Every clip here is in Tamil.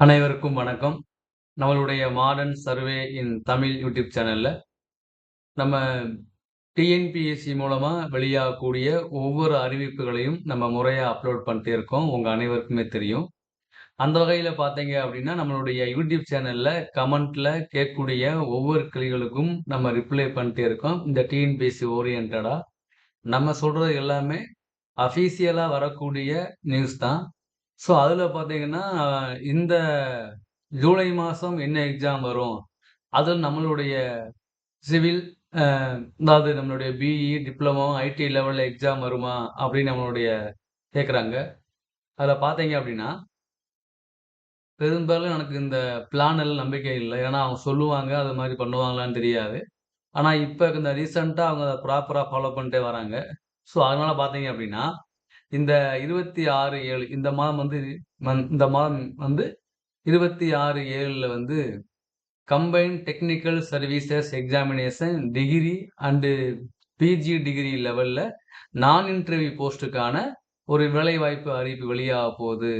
அனைவருக்கும் வணக்கம். நம்மளுடைய modern survey in Tamil YouTube சேனலில் நம்ம டிஎன்பிஎஸ்சி மூலமாக வெளியாகக்கூடிய ஒவ்வொரு அறிவிப்புகளையும் நம்ம முறையாக அப்லோட் பண்ணிட்டே இருக்கோம். உங்கள் அனைவருக்குமே தெரியும். அந்த வகையில் பார்த்தீங்க அப்படின்னா, நம்மளுடைய யூடியூப் சேனலில் கமெண்ட்டில் கேட்கக்கூடிய ஒவ்வொரு கிளிகளுக்கும் நம்ம ரிப்ளை பண்ணிட்டே இருக்கோம். இந்த டிஎன்பிஎஸ்சி ஓரியன்டாக நம்ம சொல்கிறது எல்லாமே அஃபீஷியலாக வரக்கூடிய நியூஸ் தான். ஸோ, அதில் பார்த்தீங்கன்னா, இந்த ஜூலை மாதம் என்ன எக்ஸாம் வரும்? அதுவும் நம்மளுடைய சிவில் அதாவது நம்மளுடைய பிஇ, டிப்ளமோ, ஐடி லெவலில் எக்ஸாம் வருமா? அப்படின்னு நம்மளுடைய கேட்குறாங்க. அதில் பார்த்தீங்க அப்படின்னா பெரும்பாலும் எனக்கு இந்த பிளான் எல்லாம் நம்பிக்கை இல்லை ஏன்னா, அவங்க சொல்லுவாங்க. அது மாதிரி பண்ணுவாங்களான்னு தெரியாது. ஆனால் இப்போ இந்த ரீசெண்டாக அவங்க அதை ப்ராப்பராக ஃபாலோ பண்ணிட்டே வராங்க. ஸோ, அதனால் பார்த்தீங்க அப்படின்னா, இந்த 26/7 இந்த மாதம் வந்து இந்த மாதம் வந்து 26/7ல வந்து combined technical services examination degree and PG degree லெவல்ல நான் இன்டர்வியூ போஸ்ட்டுக்கான ஒரு வேலைவாய்ப்பு அறிவிப்பு வெளியாக போகுது.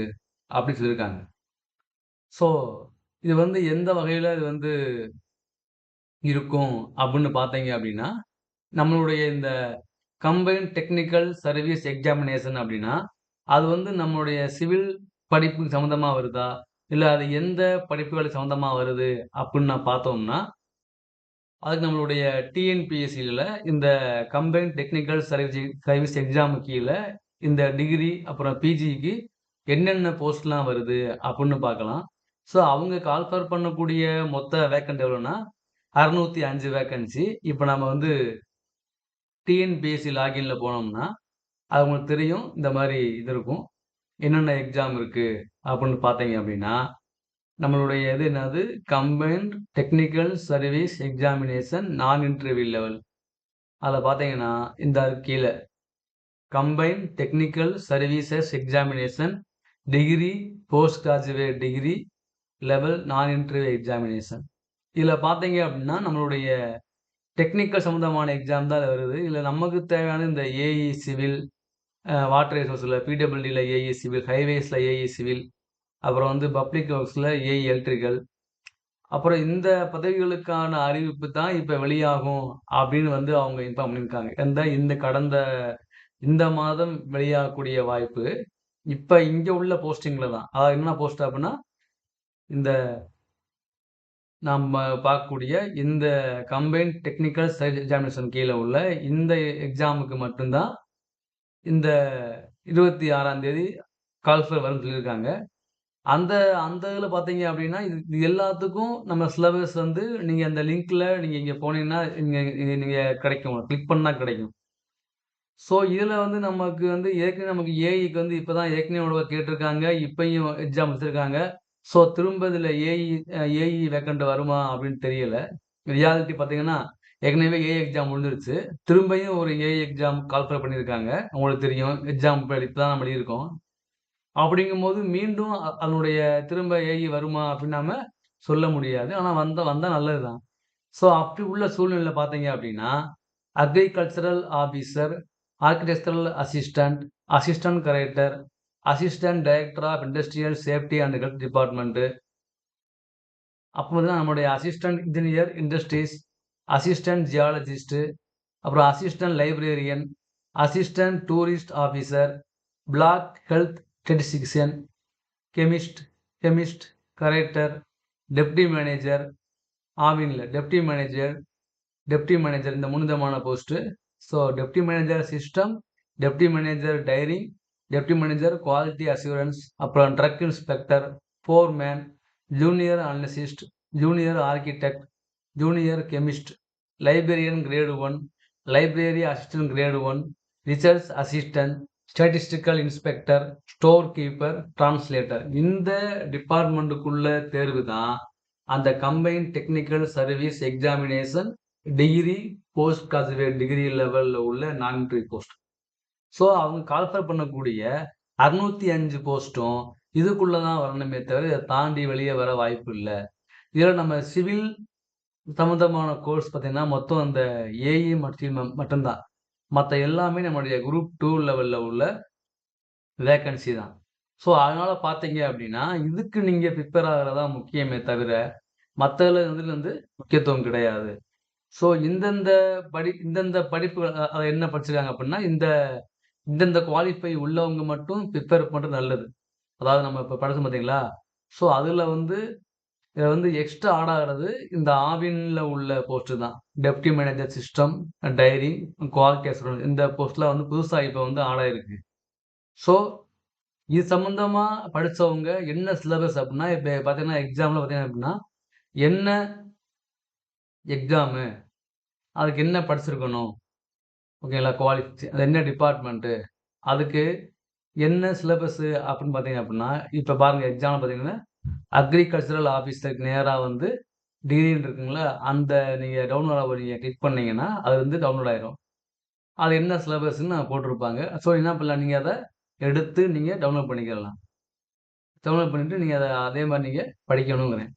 அப்படின்னு சொல்லியிருக்காங்க. ஸோ, இது வந்து எந்த வகையில் இது வந்து இருக்கும் அப்படின்னு பார்த்தீங்க அப்படின்னா, நம்மளுடைய இந்த கம்பைன்ட் டெக்னிக்கல் சர்வீஸ் எக்ஸாமினேஷன் அப்படின்னா, அது வந்து நம்மளுடைய சிவில் படிப்பு சம்மந்தமாக வருதா? இல்லை அது எந்த படிப்புகளுக்கு சம்மந்தமாக வருது அப்படின்னு நான் பார்த்தோம்னா, அதுக்கு நம்மளுடைய டிஎன்பிஎஸ்சியில் இந்த combined technical service service exam கீழே இந்த டிகிரி அப்புறம் பிஜிக்கு என்னென்ன போஸ்ட்லாம் வருது அப்படின்னு பார்க்கலாம். ஸோ, அவங்க கால்ஃபர் பண்ணக்கூடிய மொத்த வேக்கன்ட் எவ்வளோன்னா, 605 வேக்கன்சி. இப்போ நம்ம வந்து டிஎன்பிஎஸ்சி லாகின்ல போனோம்னா, அது உங்களுக்கு தெரியும். இந்த மாதிரி இது இருக்கும். என்னென்ன எக்ஸாம் இருக்கு அப்படின்னு பார்த்தீங்க அப்படின்னா, நம்மளுடைய இது என்னது combined technical service examination non interview level. அதில் பார்த்தீங்கன்னா, இந்த கீழே combined technical services examination degree post graduate degree level non interview examination. இதில் பார்த்தீங்க அப்படின்னா, நம்மளுடைய டெக்னிக்கல் சம்மந்தமான எக்ஸாம் தான் வருது. இதில் நமக்கு தேவையான இந்த ஏஇ சிவில், வாட்டர் ரிசோர்ஸில் பிடபிள்யூடியில் ஏஇ சிவில், ஹைவேஸில் ஏஇ சிவில், அப்புறம் வந்து பப்ளிக் ஒர்க்ஸில் ஏஇ எலக்ட்ரிக்கல். அப்புறம் இந்த பதவிகளுக்கான அறிவிப்பு தான் இப்போ வெளியாகும் அப்படின்னு வந்து அவங்க இன்ஃபார்ம் பண்ணியிருக்காங்க. இந்த இந்த கடந்த இந்த மாதம் வெளியாகக்கூடிய வாய்ப்பு. இப்போ இங்கே உள்ள போஸ்டிங்கில் தான். அதாவது என்ன போஸ்ட் அப்படின்னா, இந்த நம்ம பார்க்கக்கூடிய இந்த கம்பைன்ட் டெக்னிக்கல் சைட் எக்ஸாமினேஷன் கீழே உள்ள இந்த எக்ஸாமுக்கு மட்டும்தான் இந்த இந்த 26ஆம் தேதி கால்ஃபர் வரும்னு சொல்லியிருக்காங்க. அந்த அந்த இதில் பார்த்தீங்க அப்படின்னா, இது இது எல்லாத்துக்கும் நம்ம சிலபஸ் வந்து நீங்கள் அந்த லிங்க்கில் நீங்கள் இங்கே போனீங்கன்னா, இங்க நீங்கள் கிடைக்கும். கிளிக் பண்ணால் கிடைக்கும். ஸோ, இதில் வந்து நமக்கு வந்து ஏற்கனவே நமக்கு ஏஐக்கு வந்து இப்போ தான் ஏற்கனவே உடவை கேட்டிருக்காங்க. இப்பையும் எக்ஸாம் வச்சுருக்காங்க ஸோ, திரும்ப இதில் ஏஇ ஏஇ வேக்கண்ட் வருமா அப்படின்னு தெரியல. ரியாலிட்டி பார்த்தீங்கன்னா, ஏற்கனவே ஏஐ எக்ஸாம் முடிஞ்சிருச்சு. திரும்பியும் ஒரு ஏஇ எக்ஸாம் கால்ஃபர் பண்ணியிருக்காங்க. உங்களுக்கு தெரியும். எக்ஸாம் இப்ப தான் நம்ம இருக்கோம் அப்படிங்கும்போது மீண்டும் அதனுடைய திரும்ப ஏஇ வருமா அப்படின்னு சொல்ல முடியாது. ஆனால் வந்தால் வந்தால் நல்லது தான். ஸோ, அப்படி உள்ள சூழ்நிலை பார்த்தீங்க அப்படின்னா, agricultural officer architectural assistant assistant character assistant director of industrial safety and health department அப்போ தான் நம்முடைய assistant engineer industries, assistant geologist அப்புறம் assistant librarian, assistant tourist officer block health statistician chemist chemist, character deputy manager, ஆவின்ல டெப்டி மேனேஜர், டெப்டி மேனேஜர் இந்த முன்னிதமான post so, deputy manager system, deputy manager dairy, deputy manager quality assurance, அப்புறம் drug inspector, foreman, junior analyst junior architect, junior chemist, librarian grade one library assistant grade one research assistant, statistical inspector, store keeper, translator. இந்த டிபார்ட்மெண்ட்டுக்குள்ள தேர்வு தான் அந்த combined technical service examination degree post graduate degree லெவலில் உள்ள நான் போஸ்ட். ஸோ, அவங்க கால்ஃபர் பண்ணக்கூடிய 605 போஸ்ட்டும் இதுக்குள்ள தான் வரணுமே தவிர, இதை தாண்டி வெளியே வர வாய்ப்பு இல்லை இதில் நம்ம சிவில் சம்மந்தமான கோர்ஸ் பார்த்தீங்கன்னா, மொத்தம் அந்த ஏஇ மற்றும் மட்டும் மற்ற எல்லாமே நம்முடைய குரூப் டூ லெவலில் உள்ள வேக்கன்சி தான். ஸோ அதனால் பார்த்தீங்க அப்படின்னா, இதுக்கு நீங்கள் ப்ரிப்பேர் ஆகிறதா முக்கியமே தவிர, மத்ததுல வந்து முக்கியத்துவம் கிடையாது. ஸோ இந்தந்த படி இந்தந்த படிப்புகள் அதை என்ன படிச்சிருக்காங்க அப்படின்னா, இந்த இந்தந்த குவாலிஃபை உள்ளவங்க மட்டும் ப்ரிப்பேர் பண்ணுறது நல்லது. அதாவது நம்ம இப்போ படித்தோம் பார்த்தீங்களா? ஸோ அதில் வந்து இதில் வந்து எக்ஸ்ட்ரா ஆட் ஆகிறது இந்த ஆவினில் உள்ள போஸ்ட்டு தான். Deputy manager system, dairy, quality இந்த போஸ்ட்லாம் வந்து புதுசாக இப்போ வந்து ஆட் ஆகிருக்கு ஸோ இது சம்மந்தமாக படித்தவங்க என்ன சிலபஸ் அப்படின்னா, இப்போ பார்த்தீங்கன்னா, எக்ஸாமில் பார்த்தீங்கன்னா அப்படின்னா, என்ன எக்ஸாமு? அதுக்கு என்ன படிச்சிருக்கணும்? ஓகேங்களா? குவாலிஃபிகேஷன் அது என்ன டிபார்ட்மெண்ட்டு அதுக்கு என்ன சிலபஸ்ஸு அப்படின்னு பார்த்தீங்க அப்படின்னா, இப்போ பாருங்கள் எக்ஸாம்பிள் பார்த்தீங்கன்னா, அக்ரிகல்ச்சரல் ஆஃபீஸருக்கு நேராக வந்து டிகிரின்னு இருக்குங்களா? அந்த நீங்கள் டவுன்லோட நீங்கள் கிளிக் பண்ணிங்கன்னா அது வந்து டவுன்லோட் ஆயிரும். அது என்ன சிலபஸ்ன்னு போட்டிருப்பாங்க. ஸோ என்ன பண்ணலாம், நீங்கள் அதை எடுத்து நீங்கள் டவுன்லோட் பண்ணிக்கலாம். டவுன்லோட் பண்ணிவிட்டு நீங்கள் அதை அதே மாதிரி நீங்கள் படிக்கணுங்கிறேன்.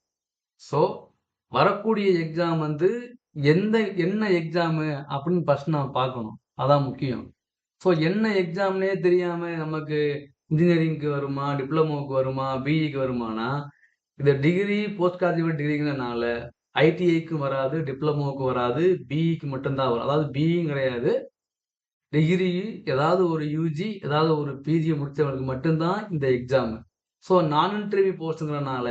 ஸோ வரக்கூடிய எக்ஸாம் வந்து எந்த என்ன எக்ஸாமு அப்படின்னு ஃபர்ஸ்ட் நம்ம பார்க்கணும். அதான் முக்கியம். ஸோ என்ன எக்ஸாம்னே தெரியாம நமக்கு இன்ஜினியரிங்க்கு வருமா? டிப்ளமோவுக்கு வருமா? பிஇக்கு வருமானா, இந்த டிகிரி, போஸ்ட் கிராஜுவேட் டிகிரிங்கிறனால ஐடிஐக்கும் வராது, டிப்ளமோவுக்கு வராது, பிஇக்கு மட்டும்தான் வரும். அதாவது பிஇயும் கிடையாது. டிகிரி ஏதாவது ஒரு யூஜி ஏதாவது ஒரு பிஜி முடிச்சவங்களுக்கு மட்டும்தான் இந்த எக்ஸாமு. ஸோ நான் இன்டர்வியூ போஸ்ட்டுங்கிறனால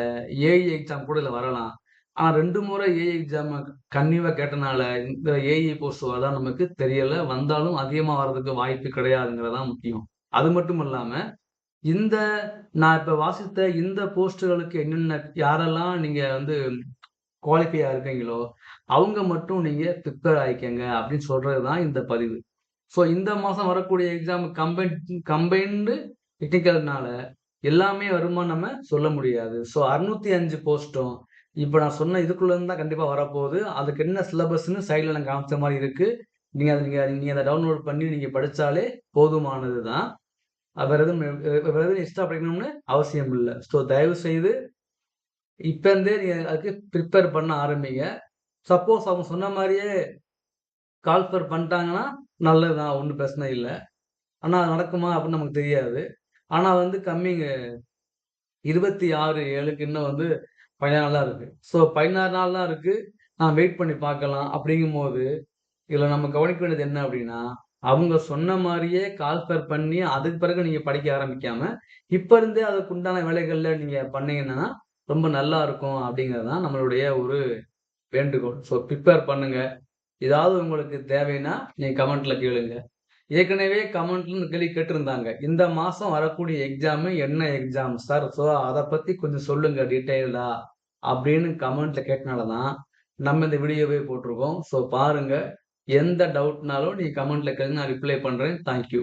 ஏஇ எக்ஸாம் கூட இதில் வரலாம். ஆனா ரெண்டு முறை ஏஐ எக்ஸாம் கன்னிவாக கேட்டனால, இந்த ஏஐ போஸ்ட் வரதா நமக்கு தெரியல. வந்தாலும் அதிகமா வர்றதுக்கு வாய்ப்பு கிடையாதுங்கிறது தான் முக்கியம். அது மட்டும் இல்லாம, இந்த நான் இப்ப வாசித்த இந்த போஸ்ட்டுகளுக்கு என்னென்ன யாரெல்லாம் நீங்க வந்து குவாலிஃபையா இருக்கீங்களோ, அவங்க மட்டும் நீங்க ப்ரிப்பேர் ஆயிக்கங்க அப்படின்னு சொல்றது தான் இந்த பதிவு. ஸோ இந்த மாதம் வரக்கூடிய எக்ஸாம் கம்பைன் கம்பைன்டு டெக்னிக்கல்னால எல்லாமே வருமா நம்ம சொல்ல முடியாது. ஸோ 605 போஸ்ட்டும் இப்போ நான் சொன்ன இதுக்குள்ள இருந்து தான் வரப்போகுது. அதுக்கு என்ன சிலபஸ்ன்னு சைடில் நான் காமிச்ச மாதிரி இருக்குது நீங்கள் அதை நீங்கள் நீங்கள் அதை டவுன்லோட் பண்ணி நீங்கள் படித்தாலே போதுமானது தான். வேறு எதுவும் வேறு எதுவும் எக்ஸ்ட்ரா படிக்கணும்னு அவசியம் இல்லை ஸோ தயவு செய்து இப்போருந்தே இருந்தே அதுக்கு ப்ரிப்பேர் பண்ண ஆரம்பிங்க. சப்போஸ் அவங்க சொன்ன மாதிரியே கால்ஃபர் பண்ணிட்டாங்கன்னா, நல்லது தான். ஒன்றும் பிரச்சனை இல்லை ஆனால் அது நடக்குமா அப்படின்னு நமக்கு தெரியாது. ஆனால் வந்து கம்மிங் 26/7க்கு இன்னும் வந்து 16 நாள் தான் இருக்கு. ஸோ 16 நாள் தான் இருக்கு. நான் வெயிட் பண்ணி பார்க்கலாம். அப்படிங்கும்போது, இதில் நம்ம கவனிக்க வேண்டியது என்ன அப்படின்னா, அவங்க சொன்ன மாதிரியே கால்ஃபேர் பண்ணி அதுக்கு பிறகு நீங்கள் படிக்க ஆரம்பிக்காம, இப்போ இருந்தே அதுக்கு உண்டான வேலைகளில் நீங்கள் பண்ணீங்கன்னா, ரொம்ப நல்லா இருக்கும் அப்படிங்கிறது தான் நம்மளுடைய ஒரு வேண்டுகோள். ஸோ ப்ரிப்பேர் பண்ணுங்க. ஏதாவது உங்களுக்கு தேவைன்னா, நீங்கள் கமெண்ட்ல கேளுங்க. ஏற்கனவே கமெண்ட்ல கேள்வி கேட்டிருந்தாங்க. இந்த மாதம் வரக்கூடிய எக்ஸாமு என்ன எக்ஸாம் சார்? ஸோ அதை பற்றி கொஞ்சம் சொல்லுங்கள் டீட்டெயிலாக அப்படின்னு கமெண்ட்ல கேட்டனால தான், நம்ம இந்த வீடியோவே போட்டிருக்கோம். ஸோ பாருங்க. எந்த டவுட்னாலும் நீங்கள் கமெண்ட்ல கேளுங்க. நான் ரிப்ளை பண்ணுறேன் தேங்க் யூ.